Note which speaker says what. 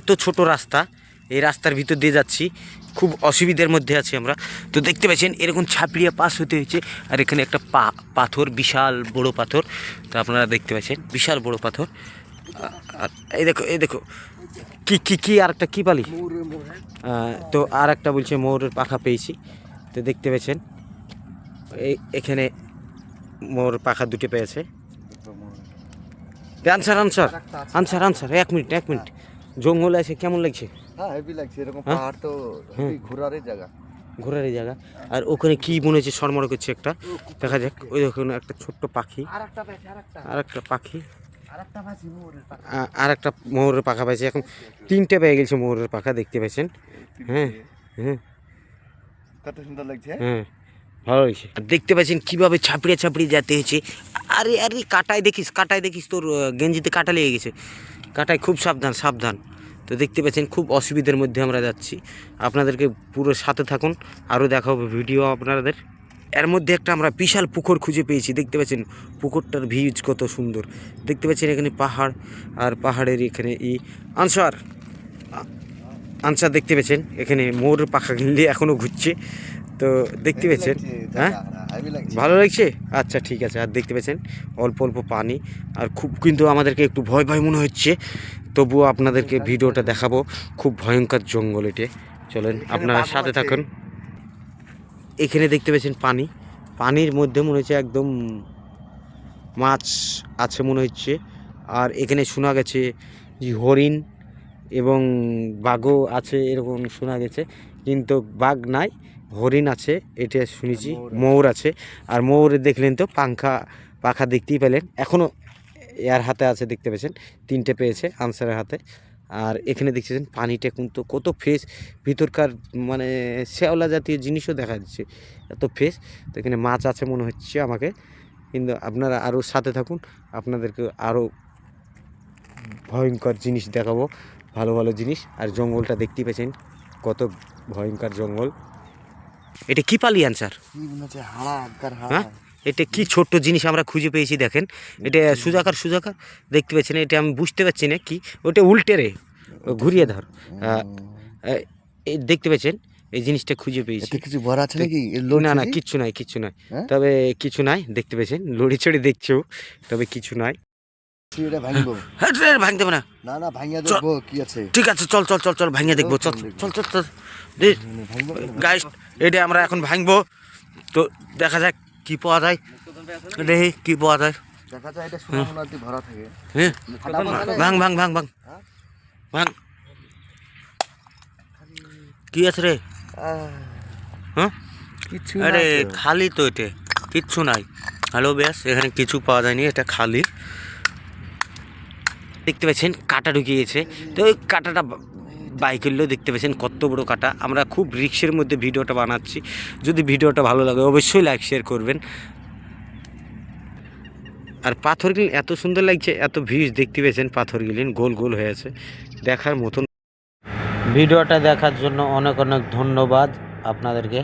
Speaker 1: এত ছোট রাস্তা এই রাস্তার ভিতর দিয়ে যাচ্ছি খুব অসুবিধার মধ্যে আছি আমরা। তো দেখতে পাচ্ছেন এরকম ছাপড়িয়া পাস হতে হয়েছে আর এখানে একটা পা পাথর বিশাল বড় পাথর। তো আপনারা দেখতে পাচ্ছেন বিশাল বড় পাথর। আর এই দেখো এই দেখো কি কি কি আর একটা কী পালি তো আর একটা বলছে মোরের পাখা পেয়েছি। তো দেখতে পাচ্ছেন এই এখানে মোর পাখা দুটো পেয়েছে। আনসার আনসার আনসার আনসার এক মিনিট এক মিনিট। জঙ্গলে আছে কেমন লাগছে?
Speaker 2: হ্যাঁ হেভি লাগছে এরকম
Speaker 1: হ্যাঁ?
Speaker 2: পাহাড় তো ঘোরারই জায়গা।
Speaker 1: ঘোরার জায়গা। আর ওখানে কি মনে হচ্ছে সরমর করছে একটা? দেখা যাক ওই ওখানে একটা ছোট্ট পাখি। আর একটা পাখি। আর একটা মোহরের পাখা। পাইছে। এখন তিনটে পেয়ে গেছে মোহরের পাখা দেখতে পাচ্ছেন? হ্যাঁ হ্যাঁ।
Speaker 2: কত সুন্দর লাগছে।
Speaker 1: হ্যাঁ ভালো হয়েছে আর দেখতে পাচ্ছেন কীভাবে ছাপড়িয়ে ছাপড়িয়ে যেতে হয়েছে আরে আরে কাটায় দেখিস কাটায় দেখিস তোর গেঞ্জিতে কাটা লেগে গেছে। কাটায় খুব সাবধান সাবধান। তো দেখতে পাচ্ছেন খুব অসুবিধার মধ্যে আমরা যাচ্ছি। আপনাদেরকে পুরো সাথে থাকুন আরও দেখা হবে ভিডিও আপনাদের। এর মধ্যে একটা আমরা বিশাল পুকুর খুঁজে পেয়েছি দেখতে পাচ্ছেন পুকুরটার ভিউজ কত সুন্দর। দেখতে পাচ্ছেন এখানে পাহাড় আর পাহাড়ের এখানে ই আনসার। আনসার দেখতে পেয়েছেন এখানে মোর পাখা কিনলে এখনও ঘুরছে। তো দেখতে পেয়েছেন হ্যাঁ? ভালো লাগছে? আচ্ছা ঠিক আছে। আর দেখতে পেয়েছেন অল্প অল্প পানি। আর খুব কিন্তু আমাদেরকে একটু ভয় ভয় মনে হচ্ছে। তবুও আপনাদেরকে ভিডিওটা দেখাবো। খুব ভয়ঙ্কর জঙ্গল এটি। চলেন আপনারা সাথে। থাকুন। এখানে দেখতে পেয়েছেন পানি। পানির মধ্যে মনে হচ্ছে একদম মাছ আছে মনে হচ্ছে। আর এখানে শোনা গেছে যে হরিণ এবং বাঘও আছে এরকম শোনা গেছে কিন্তু বাঘ নাই হরিণ আছে এটা শুনেছি
Speaker 2: ময়ূর আছে।
Speaker 1: আর ময়ূরে দেখলেন তো পাংখা পাখা দেখতেই পেলেন। এখনও এর হাতে আছে দেখতে পেয়েছেন তিনটে পেয়েছে আনসারের হাতে। আর এখানে দেখতেছেন পানিটা কিন্তু কত ফ্রেশ ভিতরকার মানে শ্যাওলা জাতীয় জিনিসও দেখা যাচ্ছে এত ফ্রেশ তো এখানে মাছ আছে মনে হচ্ছে আমাকে কিন্তু আপনারা আরও সাথে থাকুন আপনাদেরকে আরও ভয়ঙ্কর জিনিস দেখাবো। ভালো ভালো জিনিস আর জঙ্গলটা দেখতে পেয়েছেন। কত ভয়ঙ্কর জঙ্গল। এটা কি পালি আনসার হ্যাঁ? এটা কি ছোট্ট জিনিস আমরা খুঁজে পেয়েছি দেখেন। এটা সুজাকার সুজাকার। দেখতে পাচ্ছেন এটা আমি বুঝতে পারছি না কি। ওটা উল্টে রে। ঘুরিয়ে ধর। দেখতে পেয়েছেন? এই জিনিসটা খুঁজে পেয়েছি।
Speaker 2: কিছু ভরা আছে নাকি?
Speaker 1: না না? কিচ্ছু নাই কিচ্ছু নাই।
Speaker 2: হ্যাঁ?
Speaker 1: তবে কিছু নাই দেখতে পেয়েছেন? লড়ি চড়ি দেখছ। তবে কিছু নাই।
Speaker 2: এটা ভাঙবো।
Speaker 1: হ্যাঁ রে, ভাঙতে হবে না।
Speaker 2: না না ভাঙিয়া দেখব কি আছে।
Speaker 1: ঠিক আছে চল চল চল চল ভাঙিয়ে দেখব চল চল চল চল গাইস এটা আমরা এখন ভাঙবো। তো দেখা যাক কি পাওয়া যায়। দেখি কি পাওয়া যায়।
Speaker 2: দেখা যায় এটা সোনা ভরা থাকে।
Speaker 1: হ্যাঁ।
Speaker 2: ফাটাবো না? রে?
Speaker 1: ভাঙ ভাঙ ভাঙ। ভাঙ? ভাঙ। কি আছে রে? হ্যাঁ? আরে খালি তো এটা। কিচ্ছু নাই। হ্যালো ব্যাস এখানে কিছু পাওয়া যায়নি এটা খালি। দেখতে পাচ্ছেন কাটা ঢুকিয়েছে। তো ওই কাটাটা করলেও দেখতে পাচ্ছেন কত বড় কাটা। আমরা খুব রিক্সের মধ্যে ভিডিওটা বানাচ্ছি। যদি ভিডিওটা ভালো লাগে অবশ্যই লাইক, শেয়ার করবেন। আর পাথরগুলি এত সুন্দর লাগছে, এত ভিউজ দেখতে পেয়েছেন পাথরগুলি গোল গোল হয়ে আছে। দেখার মতন ভিডিওটা দেখার জন্য অনেক অনেক ধন্যবাদ আপনাদেরকে।